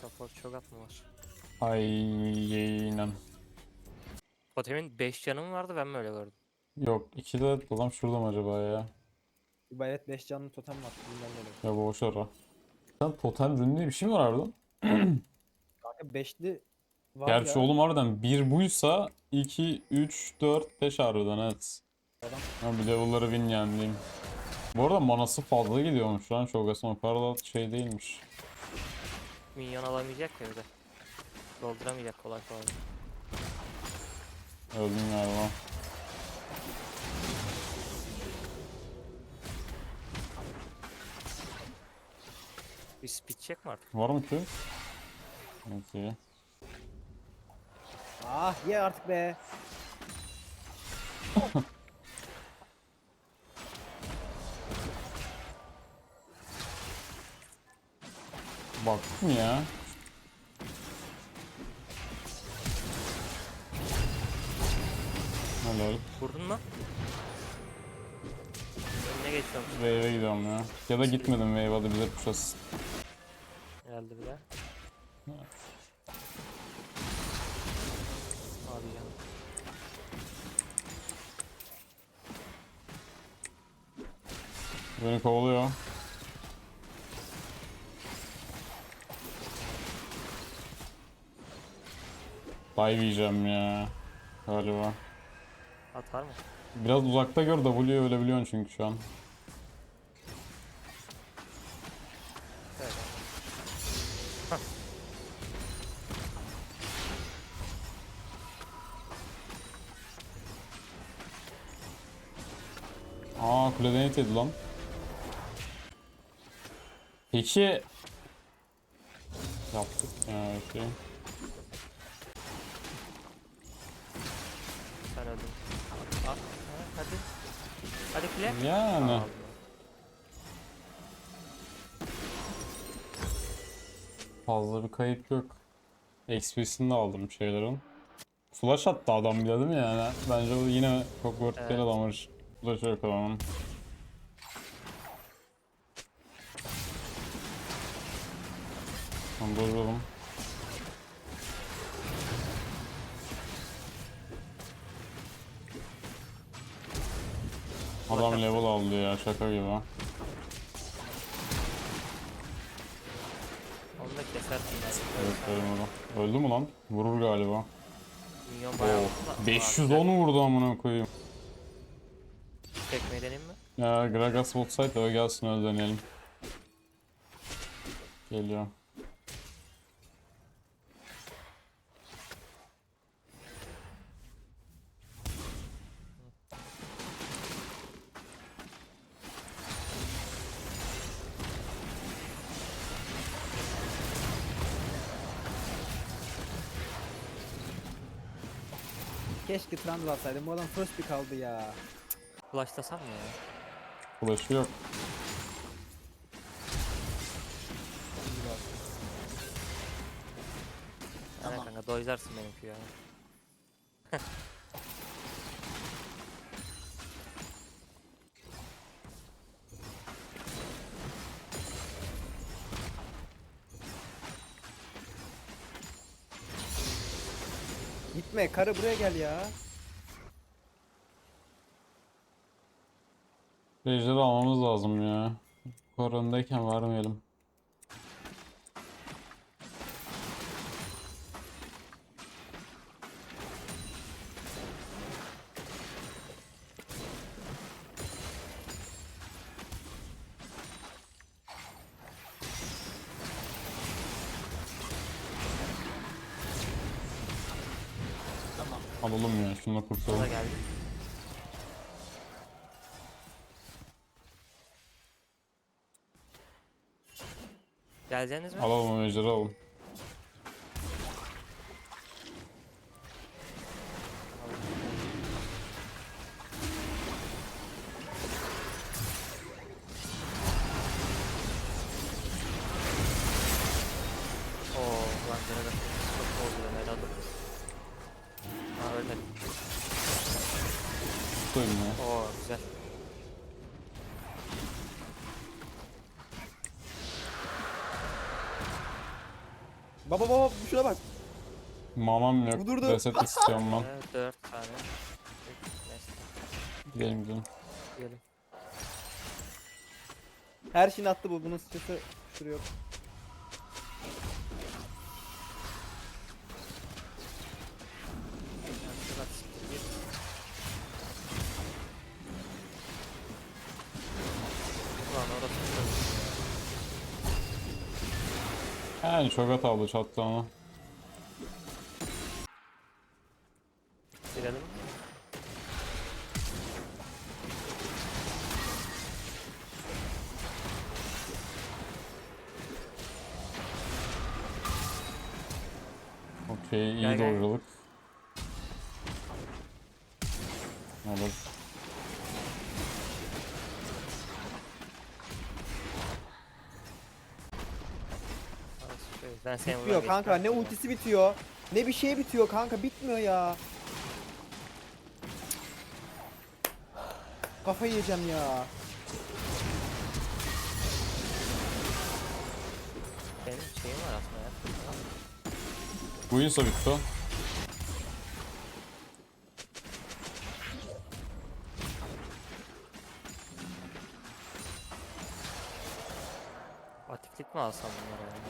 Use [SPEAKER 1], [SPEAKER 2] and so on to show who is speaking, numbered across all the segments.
[SPEAKER 1] Support çok atma var.
[SPEAKER 2] Aynen.
[SPEAKER 1] Totem'in 5 canı mı vardı ben mi öyle gördüm?
[SPEAKER 2] Yok iki de adam şurada mı acaba ya?
[SPEAKER 3] Bir bayet 5 canlı totem var. Bilmem ne.
[SPEAKER 2] Ya boş ara. Sen totem rünlü bir şey mi var harbiden?
[SPEAKER 3] Kanka 5'li var
[SPEAKER 2] Gerçi
[SPEAKER 3] ya.
[SPEAKER 2] oğlum harbiden 1 buysa 2, 3, 4, 5 harbiden evet.
[SPEAKER 3] Adam.
[SPEAKER 2] Ha bir level'ları win yani diyeyim. Bu arada manası fazla gidiyormuş lan Çogas'ın o kadar da şey değilmiş.
[SPEAKER 1] Minyon alamayacak ya bir de. Dolduramayacak kolay kolay.
[SPEAKER 2] Öldüm galiba.
[SPEAKER 1] Bir speed check mi artık?
[SPEAKER 2] Var mı ki? Okey.
[SPEAKER 3] Ah ye artık be.
[SPEAKER 2] Baktım ya. Helal.
[SPEAKER 1] Vurdun mu? Önüne geçiyorum.
[SPEAKER 2] Wave'e gidiyorum ya. Ya da gitmedim Wave hadi bize pushasın.
[SPEAKER 1] Geldi bile. Abi ya.
[SPEAKER 2] Beni kovalıyor. Dive yiyeceğim ya. Galiba.
[SPEAKER 1] Atar mı?
[SPEAKER 2] Biraz uzakta gör W'ye ölebiliyorsun çünkü şu an.
[SPEAKER 1] Evet.
[SPEAKER 2] Aa kuleden itedi lan. Peki... Yaptık ya okey.
[SPEAKER 1] Hadi kule.
[SPEAKER 2] Yani.
[SPEAKER 1] Aldım.
[SPEAKER 2] Fazla bir kayıp yok. XP'sini de aldım şeylerin. Flash attı adam bile değil mi yani? Bence o yine çok worth
[SPEAKER 1] Evet.
[SPEAKER 2] değil adammış. Flash yok adamın. Durduralım. Adam level aldı ya şaka gibi.
[SPEAKER 1] Onu da kesersin. Yani.
[SPEAKER 2] Evet. Öldü mü lan? Vurur galiba.
[SPEAKER 1] Minyon bayağı
[SPEAKER 2] Oo,
[SPEAKER 1] vurdu da.
[SPEAKER 2] 510 vurdu amına koyayım.
[SPEAKER 1] Tekmeyi deneyim mi?
[SPEAKER 2] Ya Gragas olsaydı o gelsin öyle deneyelim. Geliyor.
[SPEAKER 3] Keşke Trundle alsaydım. Bu adam first pick aldı ya.
[SPEAKER 1] Flashlasam mı ya?
[SPEAKER 2] Flash'ı yok.
[SPEAKER 1] Tamam. kanka doyzarsın benimki ya.
[SPEAKER 3] Gitme karı buraya gel ya.
[SPEAKER 2] Rage'leri almamız lazım ya. Korundayken vermeyelim. Alalım ya
[SPEAKER 1] da
[SPEAKER 2] kurtulalım.
[SPEAKER 1] geldi. Geleceğiniz mi?
[SPEAKER 2] Alalım o Rage'leri alalım.
[SPEAKER 1] Oo, lan gene
[SPEAKER 2] Tutayım ya.
[SPEAKER 1] Oo güzel.
[SPEAKER 3] Baba baba şuna bak.
[SPEAKER 2] Mamam yok.
[SPEAKER 3] Vurdurdu.
[SPEAKER 2] Reset istiyorum ben.
[SPEAKER 1] Evet 4 tane.
[SPEAKER 2] Gidelim gidelim.
[SPEAKER 1] diyelim.
[SPEAKER 3] Her şeyini attı bu. Bunun sıçrası şuraya yok.
[SPEAKER 2] Yani çok hatalı çattı ama.
[SPEAKER 1] Girelim.
[SPEAKER 2] Okey iyi
[SPEAKER 1] Gel, gel.
[SPEAKER 2] doğruluk. Olur.
[SPEAKER 1] Seni
[SPEAKER 3] Bitmiyor kanka. Ne ultisi bitiyor. Ne bir şey bitiyor kanka. Bitmiyor ya. Kafayı yiyeceğim ya.
[SPEAKER 1] Benim şeyim var aslında ya.
[SPEAKER 2] Bu insa bitti.
[SPEAKER 1] Atiklik mi alsam bunlara ya?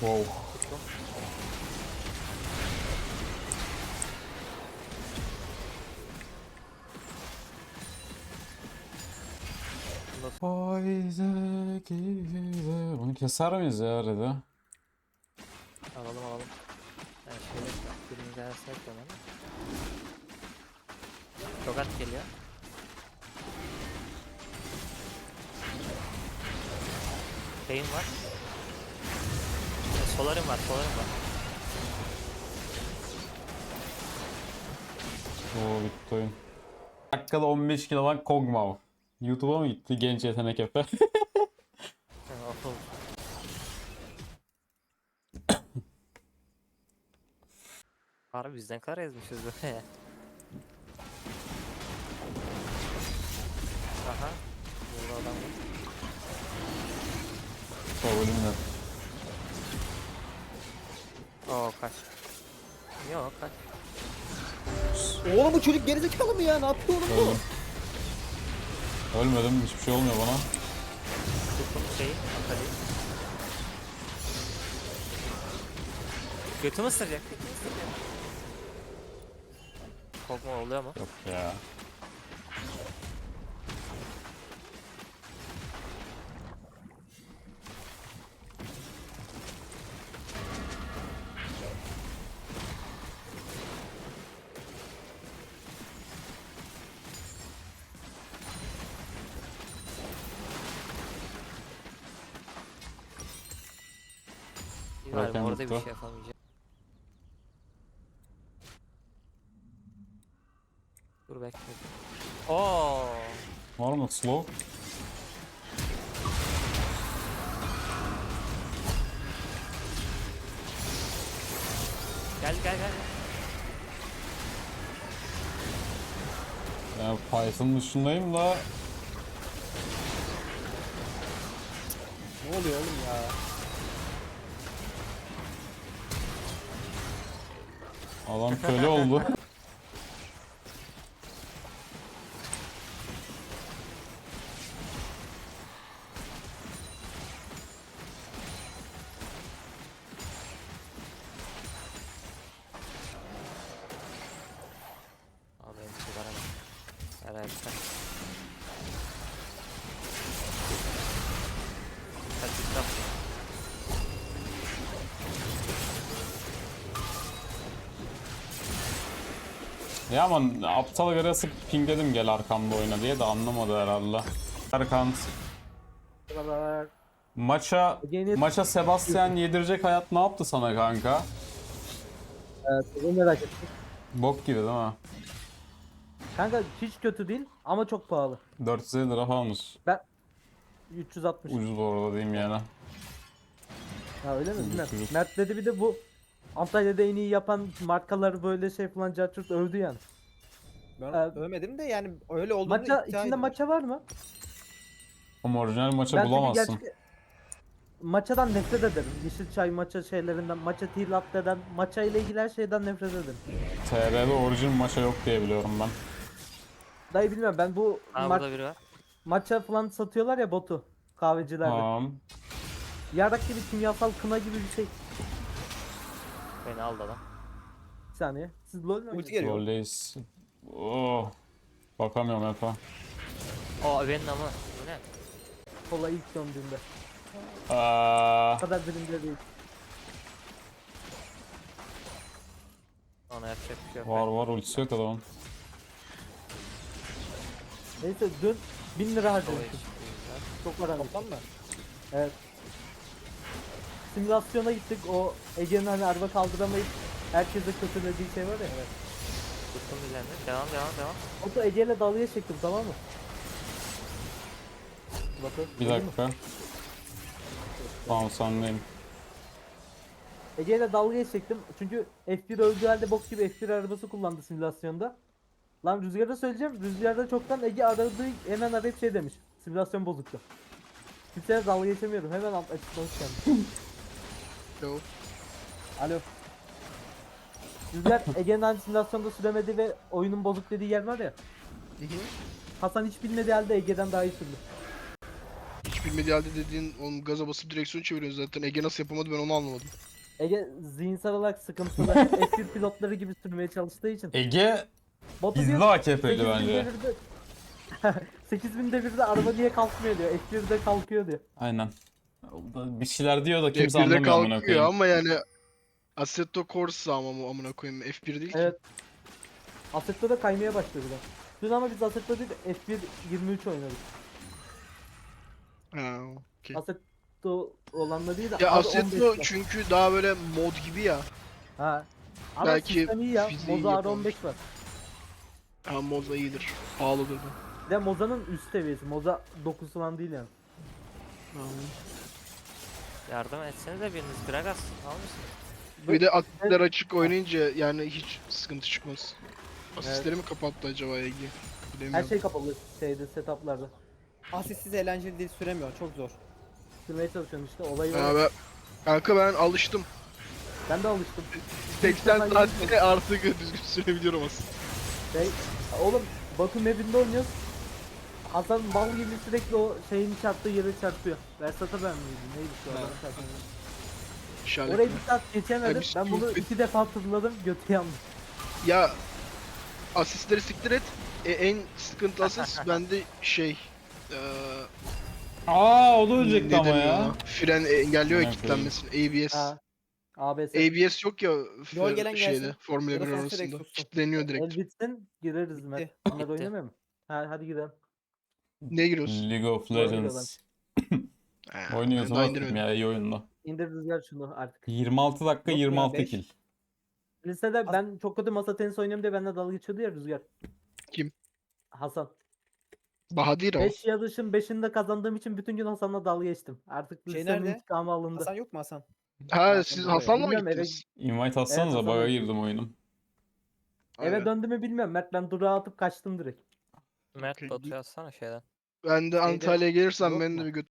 [SPEAKER 2] Wow. Faize gize. Bunu keser miyiz ya arada?
[SPEAKER 1] Alalım alalım. Ben şöyle birini derse yapıyorum ama. Çok at geliyor. Şeyim var. Solarım var, solarım var.
[SPEAKER 2] Oo bitti oyun. Dakikada 15 kilo lan Kog'Maw. YouTube'a mı gitti genç yetenek Efe?
[SPEAKER 1] Harbi bizden kar ezmişiz böyle.
[SPEAKER 2] Favorim ne?
[SPEAKER 1] Oo kaç. Yok kaç.
[SPEAKER 3] Oğlum bu çocuk gerizekalı mı ya? Ne yapıyor oğlum bu?
[SPEAKER 2] Öldüm. Ölmedim hiçbir şey olmuyor bana.
[SPEAKER 1] Tuttum şeyi. Isıracak. Götümü ısıracak. Korkma oluyor mu?
[SPEAKER 2] Yok ya.
[SPEAKER 1] Bari
[SPEAKER 2] Zaten
[SPEAKER 1] orada bir
[SPEAKER 2] mutlu.
[SPEAKER 1] şey yapamayacağım. Dur bekle. Oo.
[SPEAKER 2] Var mı slow?
[SPEAKER 1] Gel gel gel.
[SPEAKER 2] Yani Python dışındayım da
[SPEAKER 3] Ne oluyor oğlum ya?
[SPEAKER 2] Adam köle oldu. Ya ama aptal göre sık pingledim gel arkamda oyna diye de anlamadı herhalde. Erkan maça maça Sebastian yedirecek hayat ne yaptı sana kanka?
[SPEAKER 4] sezon merak ettim.
[SPEAKER 2] Bok gibi değil mi?
[SPEAKER 4] Kanka hiç kötü değil ama çok pahalı.
[SPEAKER 2] 450 lira falanmış.
[SPEAKER 4] 360.
[SPEAKER 2] Ucuz bu arada diyeyim yani.
[SPEAKER 4] Ha öyle mi?
[SPEAKER 2] Ucuz.
[SPEAKER 4] Mert dedi bir de bu Antalya'da en iyi yapan markaları böyle şey falan carçurt övdü yani.
[SPEAKER 3] Ben
[SPEAKER 4] Ee,
[SPEAKER 3] övmedim de yani öyle olduğunu
[SPEAKER 4] Maça
[SPEAKER 3] iddia
[SPEAKER 4] içinde
[SPEAKER 3] ediyorum.
[SPEAKER 4] maça var mı?
[SPEAKER 2] Ama orijinal maça
[SPEAKER 4] Ben çünkü
[SPEAKER 2] bulamazsın.
[SPEAKER 4] gerçek- Maçadan nefret ederim. Yeşilçay maça şeylerinden, maça tea latte'den, maça ile ilgili her şeyden nefret ederim.
[SPEAKER 2] TR'de orijinal maça yok diye biliyorum ben.
[SPEAKER 4] Dayı bilmiyorum ben bu
[SPEAKER 1] Aa
[SPEAKER 4] ma-
[SPEAKER 1] burada biri var.
[SPEAKER 4] maça falan satıyorlar ya botu kahvecilerde.
[SPEAKER 2] Tamam.
[SPEAKER 4] Yarak gibi kimyasal kına gibi bir şey.
[SPEAKER 1] Beni aldı adam.
[SPEAKER 4] Bir saniye. Siz LoL
[SPEAKER 3] Ulti
[SPEAKER 4] oynuyorsunuz?
[SPEAKER 3] geliyor.
[SPEAKER 2] Roldeyiz. Oh. Bakamıyorum Efe.
[SPEAKER 1] Aa benim ama. Bu ne?
[SPEAKER 4] Kola ilk döndüğünde.
[SPEAKER 2] Aa,
[SPEAKER 4] O kadar bilimde değil.
[SPEAKER 1] Ona yapacak bir şey yok.
[SPEAKER 2] var var ultisi yok adamın.
[SPEAKER 4] Neyse dün 1000 lira harcamıştım. Çok para.
[SPEAKER 3] Toplam mı?
[SPEAKER 4] Evet. Simülasyona gittik. O Ege'nin hani araba kaldıramayıp herkese kötülediği şey var ya. Evet.
[SPEAKER 1] Tuttum üzerinde. Devam devam devam.
[SPEAKER 4] O da Ege'yle dalga çektim tamam mı? Bakın.
[SPEAKER 2] Bir dakika. Tamam sendeyim.
[SPEAKER 4] Ege'yle dalga çektim. Çünkü F1 öldüğü halde bok gibi F1 arabası kullandı simülasyonda. Lan Rüzgar'a söyleyeceğim. Rüzgar'da çoktan Ege aradığı hemen arayıp şey demiş. Simülasyon bozuktu. Kimseye dalga geçemiyorum. Hemen alt açıklamış kendim.
[SPEAKER 3] Yo.
[SPEAKER 4] Alo. Rüzgar Ege'nin hani simülasyonda süremedi ve oyunun bozuk dediği yer var ya.
[SPEAKER 3] Hı hı.
[SPEAKER 4] Hasan hiç bilmediği halde Ege'den daha iyi sürdü.
[SPEAKER 5] Hiç bilmediği halde dediğin oğlum gaza basıp direksiyon çeviriyorsun zaten. Ege nasıl yapamadı ben onu anlamadım.
[SPEAKER 4] Ege zihinsel olarak sıkıntılı. F1 pilotları gibi sürmeye çalıştığı için.
[SPEAKER 2] Ege gizli
[SPEAKER 4] diyor,
[SPEAKER 2] AKP'li
[SPEAKER 4] 8000
[SPEAKER 2] bence.
[SPEAKER 4] devirde 8000 devirde araba niye kalkmıyor diyor. F1'de kalkıyor diyor.
[SPEAKER 2] Aynen. Bir şeyler diyor da kimse
[SPEAKER 5] F1'de
[SPEAKER 2] anlamıyor amına
[SPEAKER 5] kalkıyor
[SPEAKER 2] koyayım.
[SPEAKER 5] ama yani Assetto Corsa ama bu amına koyayım F1 değil ki.
[SPEAKER 4] Evet. Assetto da kaymaya başladı da. Dün ama biz Assetto değil de F1 23 oynadık.
[SPEAKER 5] Ha, okey.
[SPEAKER 4] Assetto olanla değil de
[SPEAKER 5] Ya
[SPEAKER 4] abi
[SPEAKER 5] Assetto
[SPEAKER 4] 15 var.
[SPEAKER 5] çünkü daha böyle mod gibi ya.
[SPEAKER 4] Ha. Ama
[SPEAKER 5] Belki
[SPEAKER 4] sistem iyi ya.
[SPEAKER 5] fiziği
[SPEAKER 4] Moza
[SPEAKER 5] yapamamış.
[SPEAKER 4] R15 var.
[SPEAKER 5] Ha Moza iyidir. Pahalıdır da.
[SPEAKER 4] Bir de Moza'nın üst seviyesi. Moza 9 falan değil yani.
[SPEAKER 5] Ha.
[SPEAKER 1] Yardım etseniz de biriniz Gragas. Almışsınız.
[SPEAKER 5] Bir de asistler açık oynayınca yani hiç sıkıntı çıkmaz. Asistleri
[SPEAKER 4] Evet.
[SPEAKER 5] mi kapattı acaba Ege?
[SPEAKER 4] Her
[SPEAKER 5] Bilemiyorum.
[SPEAKER 4] şey kapalı şeyde setuplarda.
[SPEAKER 3] Asistsiz eğlenceli değil süremiyor. Çok zor.
[SPEAKER 4] Sürmeye çalışıyorum işte olayı
[SPEAKER 5] Ha,
[SPEAKER 4] var.
[SPEAKER 5] ben, kanka ben alıştım.
[SPEAKER 4] Ben de alıştım.
[SPEAKER 5] 80
[SPEAKER 4] Ben
[SPEAKER 5] saatte artık düzgün sürebiliyorum aslında.
[SPEAKER 4] Şey, oğlum Batu map'inde oynuyoruz. Hasan bal gibi sürekli o şeyin çarptığı yere çarpıyor. Versat'a ben miydi? Neydi şu adamın çarptığı?
[SPEAKER 5] İşaret.
[SPEAKER 4] Orayı bir saat geçemedim.
[SPEAKER 5] Abi,
[SPEAKER 4] Ben bunu iki defa tırladım. Götü yandı.
[SPEAKER 5] Ya asistleri siktir et. E, en sıkıntı asist bende şey eee
[SPEAKER 2] Aa o da
[SPEAKER 5] ne
[SPEAKER 2] ölecekti ama
[SPEAKER 5] deniyor
[SPEAKER 2] ya.
[SPEAKER 5] ona? Fren engelliyor ya kilitlenmesini. ABS.
[SPEAKER 4] Ha. ABS.
[SPEAKER 5] ABS yok ya
[SPEAKER 3] Yol
[SPEAKER 5] f-
[SPEAKER 3] gelen
[SPEAKER 5] şeyde
[SPEAKER 3] gelsin.
[SPEAKER 5] Formula 1
[SPEAKER 3] Ya da sen direkt
[SPEAKER 5] arasında.
[SPEAKER 3] tutsun.
[SPEAKER 5] Kilitleniyor direkt.
[SPEAKER 4] El bitsin gireriz Mert.
[SPEAKER 3] Bitti,
[SPEAKER 4] Onlar
[SPEAKER 1] bitti.
[SPEAKER 4] oynamıyor mu? Ha, hadi gidelim.
[SPEAKER 5] Ne giriyorsun?
[SPEAKER 2] League of Legends.
[SPEAKER 5] Ha,
[SPEAKER 2] Oynuyoruz
[SPEAKER 5] ben
[SPEAKER 2] ama
[SPEAKER 5] indirmedim.
[SPEAKER 2] ya iyi oyunda.
[SPEAKER 4] İndir rüzgar şunu artık.
[SPEAKER 2] 26 dakika
[SPEAKER 3] Yok ya,
[SPEAKER 2] 26
[SPEAKER 3] beş.
[SPEAKER 2] kill.
[SPEAKER 4] Lisede ben çok kötü masa tenisi oynuyorum diye benimle dalga geçiyordu ya Rüzgar.
[SPEAKER 5] Kim?
[SPEAKER 4] Hasan.
[SPEAKER 5] Bahadir ama.
[SPEAKER 4] 5 yarışın 5'inde kazandığım için bütün gün Hasan'la dalga geçtim. Artık
[SPEAKER 3] Şey
[SPEAKER 4] lisenin
[SPEAKER 3] nerede?
[SPEAKER 4] intikamı alındı.
[SPEAKER 3] Hasan yok mu Hasan?
[SPEAKER 5] Ha siz Hasan'la mı
[SPEAKER 4] Bilmiyorum, eve-
[SPEAKER 5] gittiniz?
[SPEAKER 2] Invite atsanıza
[SPEAKER 4] Hasan
[SPEAKER 2] baga girdim oyunum.
[SPEAKER 4] Eve
[SPEAKER 5] Aynen.
[SPEAKER 4] döndü mü bilmiyorum. Mert ben durağa atıp kaçtım direkt.
[SPEAKER 1] Mert
[SPEAKER 5] Okey,
[SPEAKER 1] Batu yazsana şeyden.
[SPEAKER 5] Ben de Antalya'ya gelirsem
[SPEAKER 3] Yok
[SPEAKER 5] beni de
[SPEAKER 3] mu?
[SPEAKER 5] bir götür.